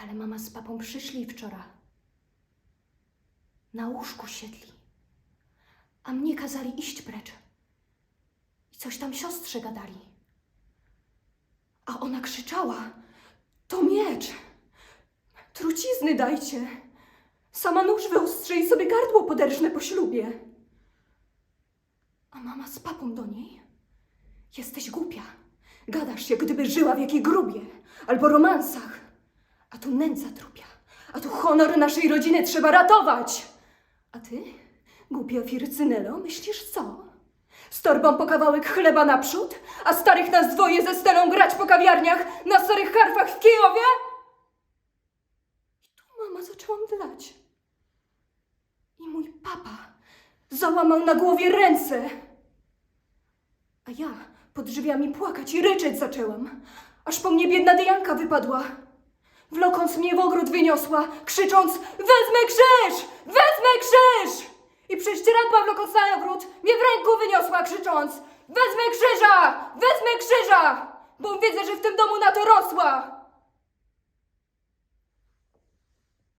Ale mama z papą przyszli wczoraj. Na łóżku siedli. A mnie kazali iść precz. I coś tam siostrze gadali. A ona krzyczała: To miecz! Trucizny dajcie! Sama nóż wyostrze i sobie gardło poderżnę po ślubie. A mama z papą do niej: Jesteś głupia. Gadasz jak gdyby żyła w jakiej grubie albo romansach. A tu nędza trupia. A tu honor naszej rodziny trzeba ratować. A ty, głupia Fircynelo, myślisz co? Z torbą po kawałek chleba naprzód, a starych nas dwoje ze stelą grać po kawiarniach na starych harfach w Kijowie? I tu mama zaczęła mdlać. I mój papa załamał na głowie ręce. A ja pod drzwiami płakać i ryczeć zaczęłam, aż po mnie biedna Dyjanka wypadła. Wlokąc mnie w ogród wyniosła, krzycząc Wezmę krzyż! Wezmę krzyż! I prześcieradła wlokąc na ogród mnie w ręku wyniosła, krzycząc Wezmę krzyża! Wezmę krzyża! Bo wiedzę, że w tym domu na to rosła!